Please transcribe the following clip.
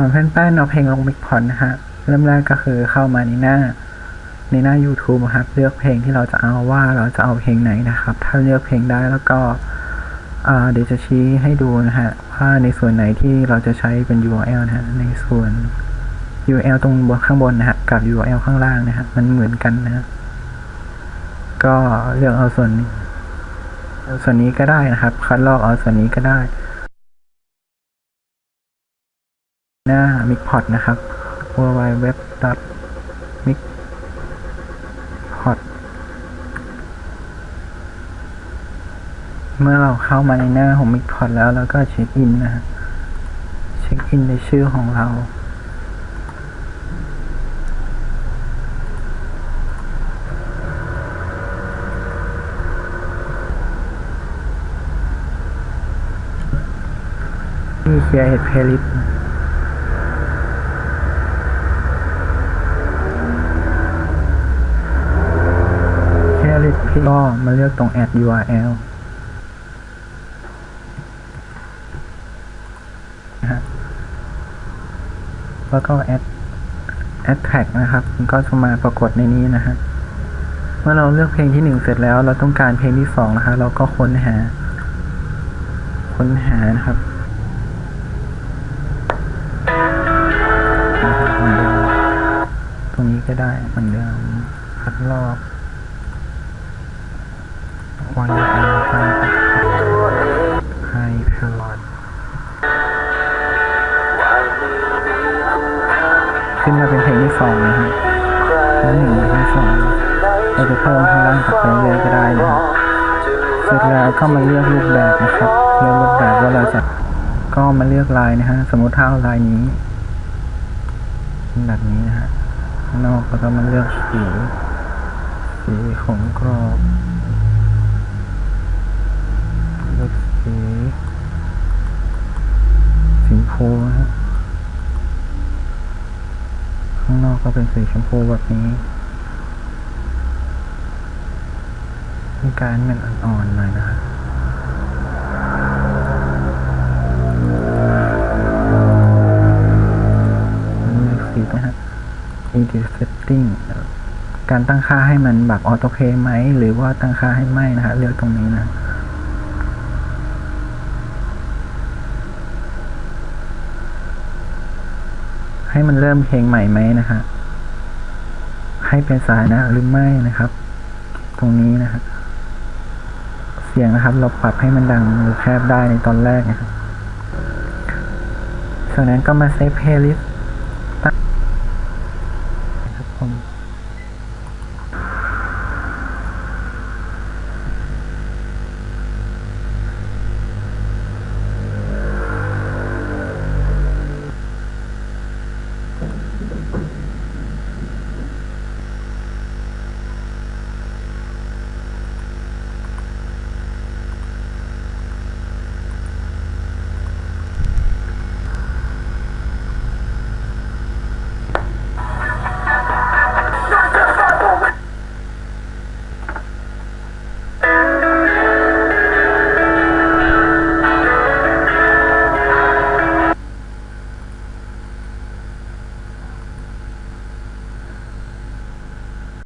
อนเพื่อนแป้นเอาเพลงลงมิกพอดนะฮะ เริ่มแรกก็คือเข้ามาในหน้า ในหน้า YouTube นะครับ เลือกเพลงที่เราจะเอาว่าเราจะเอาเพลงไหนนะครับ ถ้าเลือกเพลงได้แล้วก็เดี๋ยวจะชี้ให้ดูนะฮะว่าในส่วนไหนที่เราจะใช้เป็น URL นะฮะในส่วน URL ตรงบนข้างบนนะฮะกับ URL ข้างล่างนะฮะมันเหมือนกันนะฮะก็เลือกเอาส่วนนี้ส่วนนี้ก็ได้นะครับ คัดลอกเอาส่วนนี้ก็ได้ หน้า micpod นะครับ www.micpod เมื่อเราเข้ามาในหน้าของ micpod แล้วเราก็เช็คอินนะฮะเช็คอินในชื่อของเราที่ create playlist แค่ ลิสพี่ก็มาเลือกตรง add URL นะฮะแล้วก็ add add tag นะครับ มันก็จะมาปรากฏในนี้นะฮะ เมื่อเราเลือกเพลงที่หนึ่งเสร็จแล้ว เราต้องการเพลงที่สองนะคะ เราก็ค้นหา ค้นหานะครับตรงนี้ก็ได้เหมือนเดิมคัดลอก วันแอนไปไฮพลอดขึ้นมาเป็นเพลงที่สองนะฮะแล้วหนึ่งเพลงที่สองเราจะเพิ่มข้างล่างกับไปเรื่อยก็ได้นะฮะเสร็จแล้วก็มาเลือกรูปแบบนะครับเลือกรูปแบบว่าเราจะก็มาเลือกลายนะฮะสมมติถ้าเอาลายนี้นแบบนี้นะฮะนอกแล้วก็มาเลือกสีสีของกรอบ เลือกสีสีชมพูนะฮะข้างนอกก็เป็นสีชมพูแบบนี้มีการมันอ่อนๆหน่อยนะฮะเลือกสีนะฮะ edit setting การตั้งค่าให้มันแบบออโต้เพย์ไหม หรือว่าตั้งค่าให้ไม่นะฮะเลือกตรงนี้นะ ให้มันเริ่มเพลงใหม่ไหมนะฮะให้เป็นสายนะหรือไม่นะครับ ตรงนี้นะฮะเสียงนะครับ เราปรับให้มันดังหรือแคบได้ในตอนแรกนะครับจากนั้นก็มาเซฟเพลย์ลิสต์